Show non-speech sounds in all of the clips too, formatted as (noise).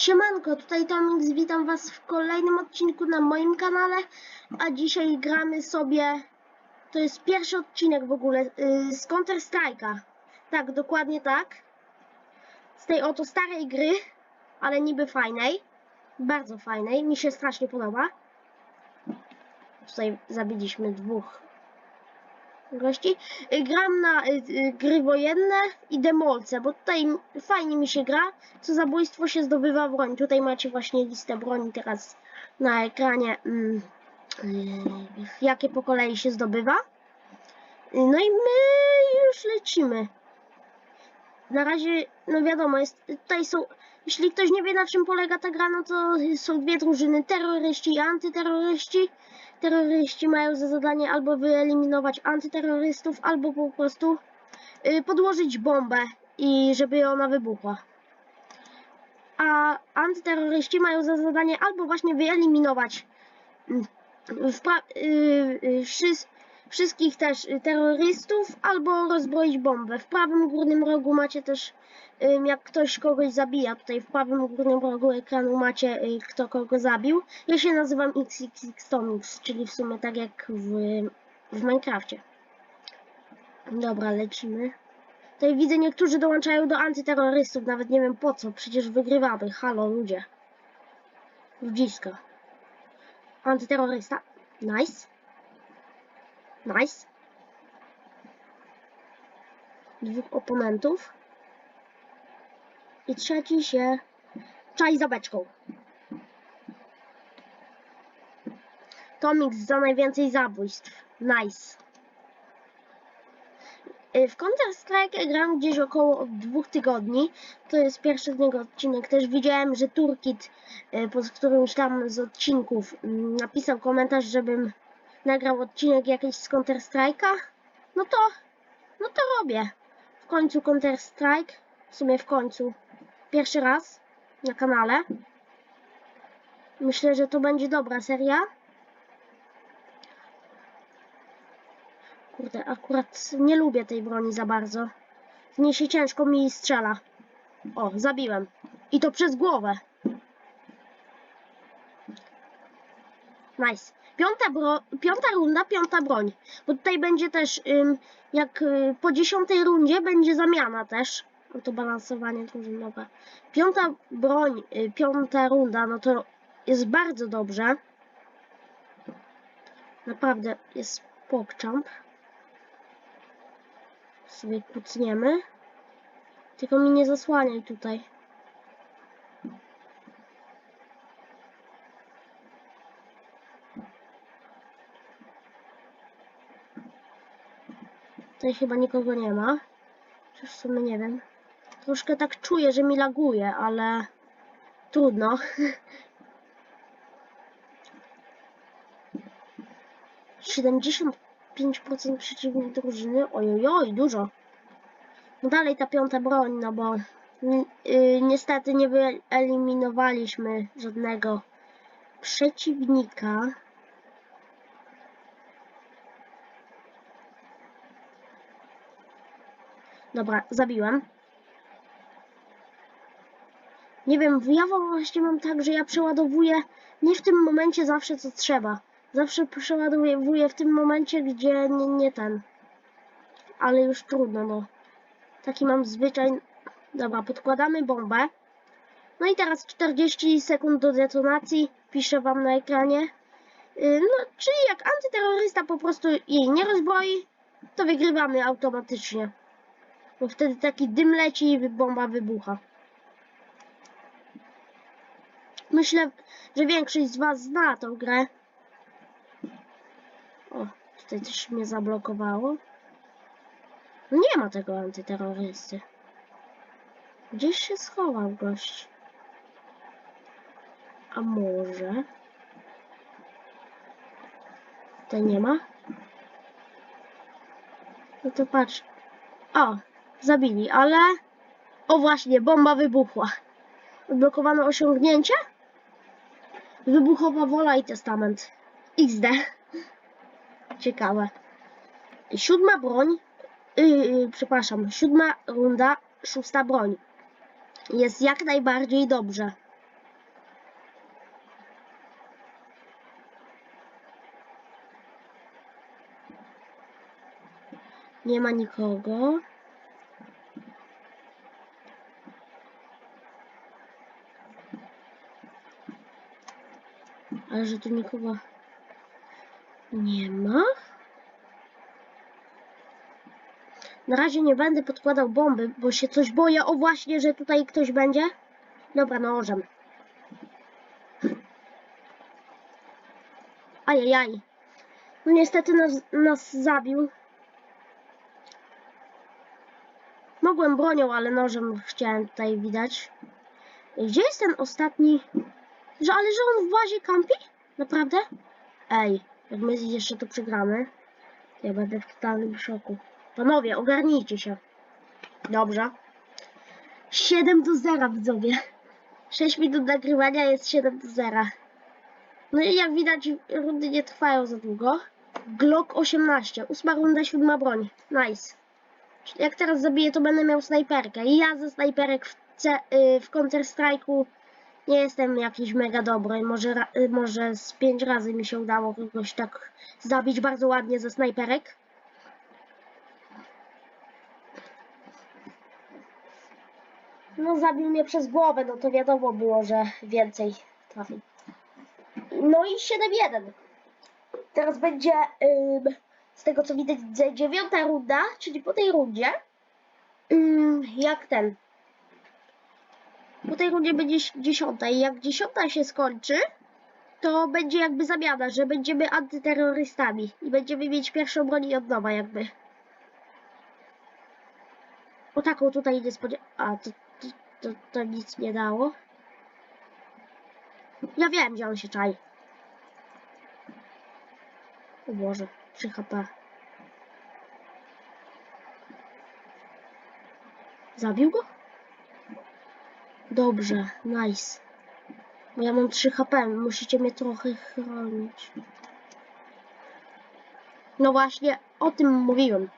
Siemanko, tutaj Tomix, witam Was w kolejnym odcinku na moim kanale, a dzisiaj gramy sobie, to jest pierwszy odcinek w ogóle, yy, z Counter Strike'a. Tak, dokładnie tak. Z tej oto starej gry, ale niby fajnej, bardzo fajnej, mi się strasznie podoba. Tutaj zabiliśmy dwóch gości. Y, Gram na y, y, gry wojenne i demolce, bo tutaj fajnie mi się gra. Co zabójstwo się zdobywa broń. Tutaj macie właśnie listę broni teraz na ekranie. mm, Jakie po kolei się zdobywa. No i my już lecimy. Na razie, no wiadomo, jest, tutaj są, jeśli ktoś nie wie na czym polega ta gra, no to są dwie drużyny, terroryści i antyterroryści. Terroryści mają za zadanie albo wyeliminować antyterrorystów, albo po prostu y, podłożyć bombę i żeby ona wybuchła. A antyterroryści mają za zadanie albo właśnie wyeliminować mm, wpra- y, y, wszystkich też terrorystów, albo rozbroić bombę. W prawym górnym rogu macie też, jak ktoś kogoś zabija, tutaj w prawym górnym rogu ekranu macie, y, kto kogo zabił. Ja się nazywam XXX Tomix, czyli w sumie tak jak w, w Minecrafcie. Dobra, lecimy. Tutaj widzę, niektórzy dołączają do antyterrorystów, nawet nie wiem po co, przecież wygrywamy. Halo, ludzie. Ludziska. Antyterrorysta. Nice. Nice. Dwóch oponentów. I trzeci się czai za beczką. Tomix za najwięcej zabójstw. Nice. Y, W Counter-Strike gram gdzieś około od dwóch tygodni. To jest pierwszy z niego odcinek. Też widziałem, że Turkit y, pod którymś tam z odcinków mm, napisał komentarz, żebym nagrał odcinek jakiś z Counter-Strike'a. No to, no to robię. W końcu Counter-Strike. W sumie w końcu. Pierwszy raz na kanale. Myślę, że to będzie dobra seria. Kurde, akurat nie lubię tej broni za bardzo. Z niej się ciężko mi strzela. O, zabiłem. I to przez głowę. Nice. Piąta, bro piąta runda, piąta broń. Bo tutaj będzie też, ym, jak y, po dziesiątej rundzie będzie zamiana też. No to balansowanie drużynowe. Piąta broń, y, piąta runda, no to jest bardzo dobrze. Naprawdę jest pokczamp. Sobie kucniemy. Tylko mi nie zasłaniaj tutaj. Tutaj chyba nikogo nie ma. Czy w sumie nie wiem. Troszkę tak czuję, że mi laguje, ale trudno. (laughs) Siedemdziesiąt 5% przeciwnej drużyny. Ojojoj, dużo. No dalej ta piąta broń, no bo ni- y, niestety nie wyeliminowaliśmy żadnego przeciwnika. Dobra, zabiłem. Nie wiem, ja właśnie mam tak, że ja przeładowuję nie w tym momencie zawsze co trzeba. Zawsze przeładowuję w tym momencie, gdzie nie, nie ten. Ale już trudno, no. Taki mam zwyczaj. Dobra, podkładamy bombę. No i teraz 40 sekund do detonacji. Piszę wam na ekranie. Yy, No, czyli jak antyterrorysta po prostu jej nie rozbroi, to wygrywamy automatycznie. Bo wtedy taki dym leci i bomba wybucha. Myślę, że większość z was zna tą grę. O, tutaj coś mnie zablokowało. No nie ma tego antyterrorysty. Gdzieś się schował gość. A może... Tutaj nie ma? No to patrz. O, zabili, ale... O właśnie, bomba wybuchła. Odblokowano osiągnięcie? Wybuchowa wola i testament. XD. Ciekawe. Siódma broń, yy, przepraszam, siódma runda, szósta broń. Jest jak najbardziej dobrze. Nie ma nikogo. Ale że tu nikogo nie ma. Na razie nie będę podkładał bomby, bo się coś boję. O właśnie, że tutaj ktoś będzie. Dobra, nożem. Ajajaj. No niestety nas, nas zabił. Mogłem bronią, ale nożem chciałem tutaj widać. Gdzie jest ten ostatni? Że, ale że on w bazie kampi? Naprawdę? Ej, jak my jeszcze to przegramy, ja będę w totalnym szoku. Panowie, ogarnijcie się. Dobrze. 7 do 0 widzowie. 6 minut nagrywania jest 7 do 0. No i jak widać rundy nie trwają za długo. Glock 18, ósma runda, siódma broń. Nice. Jak teraz zabiję, to będę miał snajperkę. I ja ze snajperek w, C, y, w Counter Strike'u nie jestem jakiś mega dobry. Może, y, może z pięć razy mi się udało kogoś tak zabić bardzo ładnie ze snajperek. No zabił mnie przez głowę, no to wiadomo było, że więcej trafi. No i 7-1. Teraz będzie ym, z tego co widać dze- dziewiąta runda, czyli po tej rundzie. Ym, jak ten. Po tej rundzie będzie dziesiąta i jak dziesiąta się skończy, to będzie jakby zamiana, że będziemy antyterrorystami i będziemy mieć pierwszą broń od nowa jakby. O taką tutaj nie spodziewa... A, to, to, to, to nic nie dało. Ja wiem, gdzie on się czai. O Boże, 3 HP. Zabił go? Dobrze, nice. Bo ja mam 3 HP, musicie mnie trochę chronić. No właśnie, o tym mówiłem.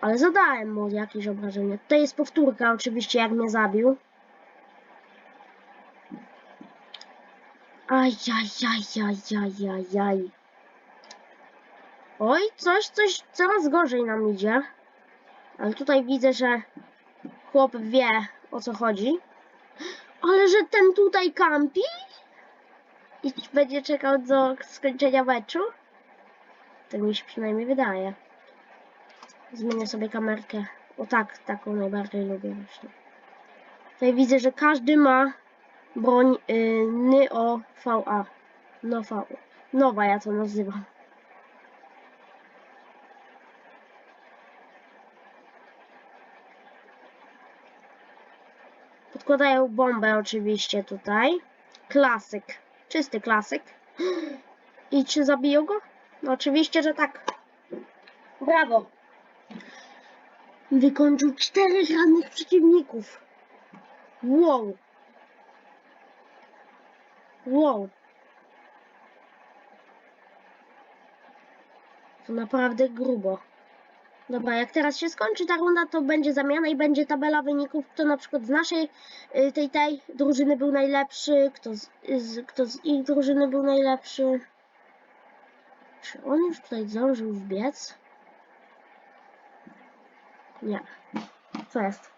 Ale zadałem mu jakieś obrażenie. To jest powtórka oczywiście, jak mnie zabił. Ajajajajajajaj. Oj, coś, coś coraz gorzej nam idzie. Ale tutaj widzę, że chłop wie o co chodzi. Ale że ten tutaj kampi? I będzie czekał do skończenia meczu? To mi się przynajmniej wydaje. Zmienię sobie kamerkę. O tak, taką najbardziej lubię właśnie. Tutaj widzę, że każdy ma broń y, NYO VA. No V. Nowa ja to nazywam. Podkładają bombę oczywiście tutaj. Klasyk. Czysty klasyk. I czy zabiją go? No oczywiście, że tak. Brawo. Wykończył czterech rannych przeciwników. Wow. Wow. To naprawdę grubo. Dobra, jak teraz się skończy ta runda, to będzie zamiana i będzie tabela wyników, kto na przykład z naszej, y, tej, tej drużyny był najlepszy, kto z, z, kto z ich drużyny był najlepszy. Czy on już tutaj zdążył wbiec? Nie. Co jest?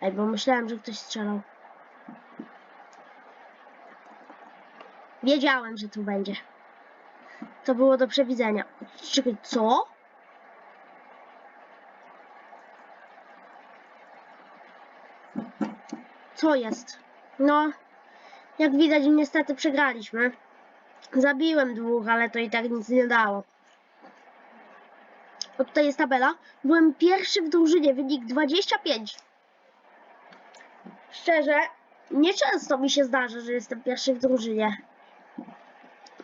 Ej, bo myślałem, że ktoś strzelał. Wiedziałem, że tu będzie. To było do przewidzenia. Czekaj, co? Co jest? No, jak widać, niestety przegraliśmy. Zabiłem dwóch, ale to i tak nic nie dało. O, tutaj jest tabela. Byłem pierwszy w drużynie, wynik 25. Szczerze, nieczęsto mi się zdarza, że jestem pierwszy w drużynie.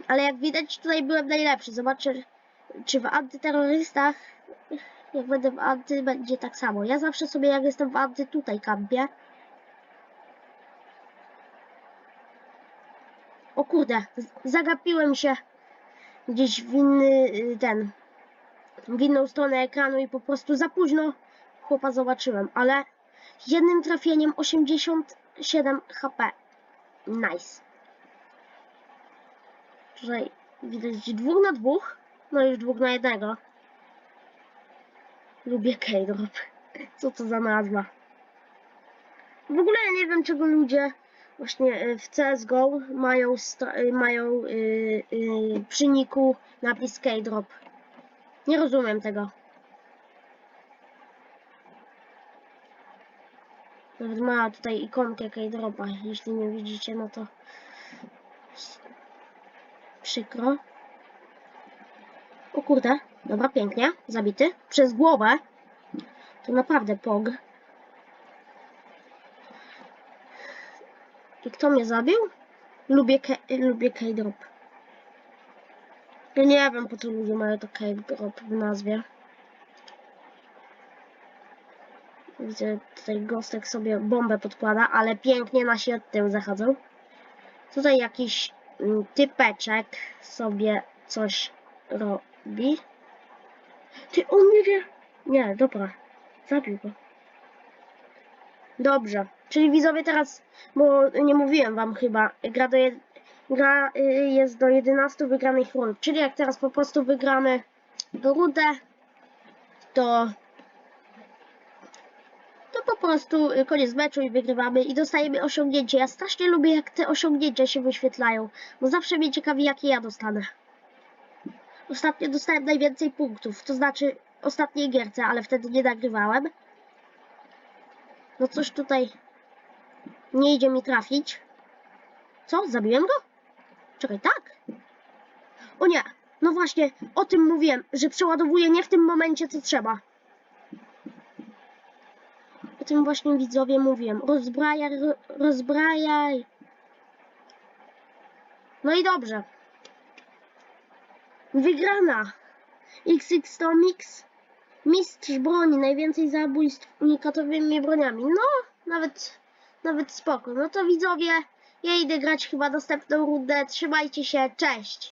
Ale jak widać, tutaj byłem najlepszy. Zobaczę, czy w antyterrorystach, jak będę w anty, będzie tak samo. Ja zawsze sobie, jak jestem w anty, tutaj kampię. O kurde, zagapiłem się gdzieś w inny, y, ten, w inną stronę ekranu i po prostu za późno chłopa zobaczyłem, ale jednym trafieniem 87 HP. Nice. Tutaj widać dwóch na dwóch, no już dwóch na jednego. Lubię K-Drop. Co to za nazwa? W ogóle nie wiem, czego ludzie właśnie y, w CSGO mają, y, mają y, y, przy napis K-Drop. Nie rozumiem tego. Nawet ma tutaj ikonkę K-Dropa. Jeśli nie widzicie, no to przykro. O kurde, dobra, pięknie, zabity. Przez głowę. To naprawdę pog. I kto mnie zabił? Lubię, lubię K-Drop. Ja nie wiem, po co ludzie mają to K-Drop w nazwie. Widzę, tutaj Gostek sobie bombę podkłada, ale pięknie nasi od tyłu zachodzą. Tutaj jakiś mm, typeczek sobie coś robi. Ty, on nie wie. Nie, dobra. Zabił go. Dobrze. Czyli widzowie teraz, bo nie mówiłem wam chyba, gra, do jed... gra y, jest do 11 wygranych rund. Czyli jak teraz po prostu wygramy rundę, to to po prostu koniec meczu i wygrywamy i dostajemy osiągnięcie. Ja strasznie lubię jak te osiągnięcia się wyświetlają, bo zawsze mnie ciekawi jakie ja dostanę. Ostatnio dostałem najwięcej punktów, to znaczy ostatniej gierce, ale wtedy nie nagrywałem. No coś tutaj nie idzie mi trafić. Co? Zabiłem go? Czekaj, tak? O nie! No właśnie, o tym mówiłem, że przeładowuję nie w tym momencie, co trzeba. O tym właśnie widzowie mówiłem. Rozbrajaj, ro, rozbrajaj. No i dobrze. Wygrana. XX to mix. Mistrz broni, najwięcej zabójstw unikatowymi broniami. No, nawet, nawet spoko. No to widzowie, ja idę grać chyba następną rundę. Trzymajcie się, cześć.